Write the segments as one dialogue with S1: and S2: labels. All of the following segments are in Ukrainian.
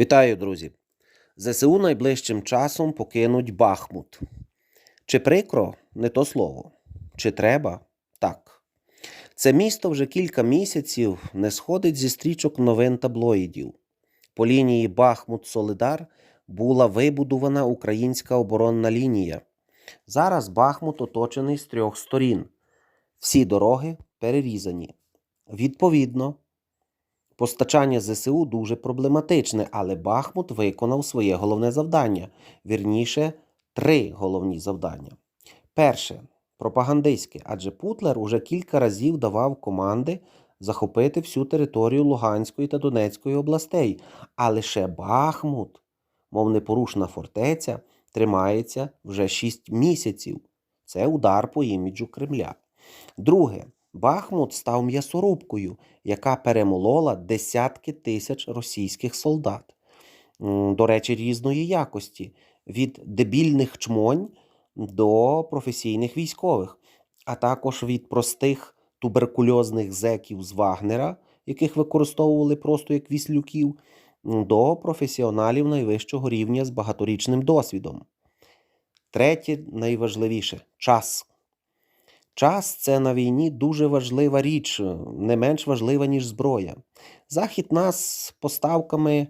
S1: Вітаю, друзі! ЗСУ найближчим часом покинуть Бахмут. Чи прикро не то слово? Чи треба? Так. Це місто вже кілька місяців не сходить зі стрічок новин таблоїдів. По лінії Бахмут-Солидар була вибудована українська оборонна лінія. Зараз Бахмут оточений з трьох сторін. Всі дороги перерізані. Відповідно, Постачання ЗСУ дуже проблематичне, але Бахмут виконав своє головне завдання. Вірніше, три головні завдання. Перше пропагандистське, адже Путлер уже кілька разів давав команди захопити всю територію Луганської та Донецької областей, а лише Бахмут, мов непорушна фортеця, тримається вже 6 місяців. Це удар по іміджу Кремля. Друге, Бахмут став м'ясорубкою, яка перемолола десятки тисяч російських солдат. До речі, різної якості від дебільних чмонь до професійних військових, а також від простих туберкульозних зеків з Вагнера, яких використовували просто як віслюків, до професіоналів найвищого рівня з багаторічним досвідом. Третє, найважливіше час. Час це на війні дуже важлива річ, не менш важлива, ніж зброя. Захід нас поставками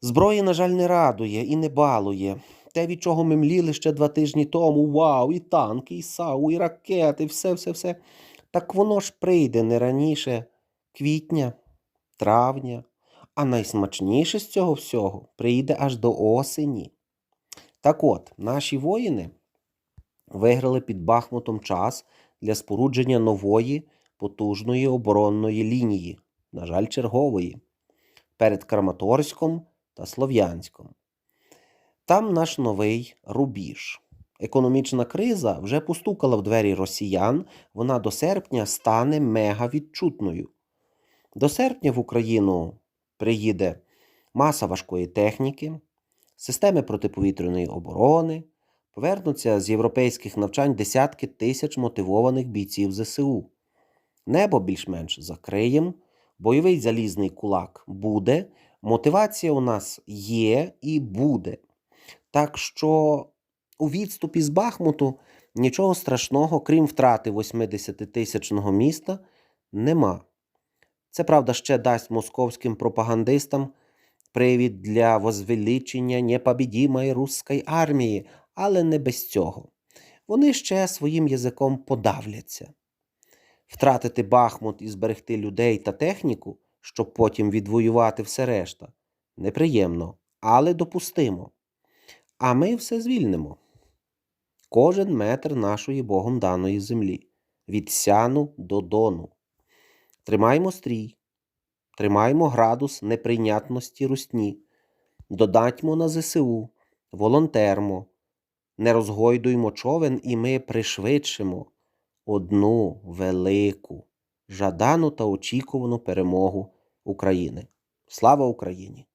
S1: зброї, на жаль, не радує і не балує. Те, від чого ми мліли ще два тижні тому, вау, і танки, і САУ, і ракети, все, все, все. Так воно ж прийде не раніше квітня, травня, а найсмачніше з цього всього прийде аж до осені. Так от, наші воїни виграли під Бахмутом час для спорудження нової потужної оборонної лінії, на жаль, чергової, перед Краматорськом та Слов'янськом. Там наш новий рубіж. Економічна криза вже постукала в двері росіян, вона до серпня стане мегавідчутною. До серпня в Україну приїде маса важкої техніки, системи протиповітряної оборони, Повернуться з європейських навчань десятки тисяч мотивованих бійців ЗСУ. Небо більш-менш закриєм, бойовий залізний кулак буде, мотивація у нас є і буде. Так що у відступі з Бахмуту нічого страшного, крім втрати 80-тисячного міста, нема. Це правда ще дасть московським пропагандистам привід для возвеличення непобідімої русської армії, але не без цього. Вони ще своїм язиком подавляться. Втратити Бахмут і зберегти людей та техніку, щоб потім відвоювати все решта, неприємно, але допустимо. А ми все звільнимо. Кожен метр нашої Богом даної землі від сяну до дону. Тримаймо стрій, тримаймо градус неприйнятності русні, додатьмо на ЗСУ, волонтермо. Не розгойдуймо човен, і ми пришвидшимо одну велику, жадану та очікувану перемогу України. Слава Україні!